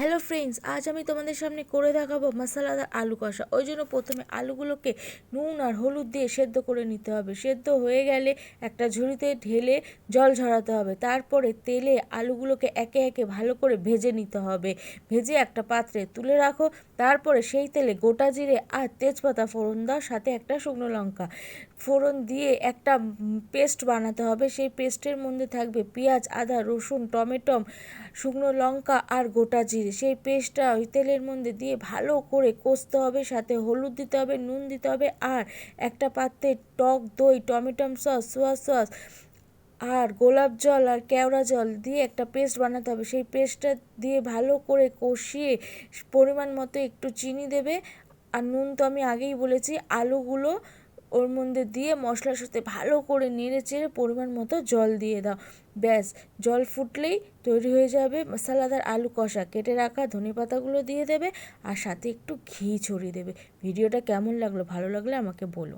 Hello friends আজ আমি তোমাদের সামনে করে দেখাবো মশলাদার আলু কষা। ওই জন্য প্রথমে আলুগুলোকে নুন আর হলুদ দিয়ে সেদ্ধ করে নিতে হবে। সেদ্ধ হয়ে গেলে একটা ঝুড়িতে ঢেলে জল ঝরাতে হবে। তারপরে তেলে আলুগুলোকে একে একে ভালো করে ভেজে নিতে হবে। ভেজে একটা পাত্রে তুলে রাখো। তারপরে সেই তেলে গোটা জিরে আর তেজপাতা ফোড়ন দাও সাথে একটা শুকনো লঙ্কা ফোড়ন দিয়ে একটা পেস্ট বানাতে হবে। সেই পেস্টের মধ্যে থাকবে পেঁয়াজ, আদা, রসুন টমেটো শুকনো লঙ্কা আর গোটা জিরে। সেই পেস্টটা ওই তেলের মধ্যে দিয়ে ভালো করে কষতে হবে, সাথে হলুদ দিতে হবে, নুন দিতে হবে আর একটা পাত্রে টক দই, টমেটম সস, সোয়া সস আর গোলাপ জল আর কেওড়া জল দিয়ে একটা পেস্ট বানাতে হবে। সেই পেস্টটা দিয়ে ভালো করে কষিয়ে পরিমাণ মতো একটু চিনি দেবে। আর নুন তো আমি আগেই বলেছি, আলুগুলো ওর মধ্যে দিয়ে মশলার সাথে ভালো করে নেড়ে চেড়ে পরিমাণ মতো জল দিয়ে দাও। ব্যাস, জল ফুটলেই তৈরি হয়ে যাবে মশালাদার আলু কষা। কেটে রাখা ধনে পাতাগুলো দিয়ে দেবে আর সাথে একটু ঘি ছড়িয়ে দেবে। ভিডিওটা কেমন লাগল, ভালো লাগলে আমাকে বলো।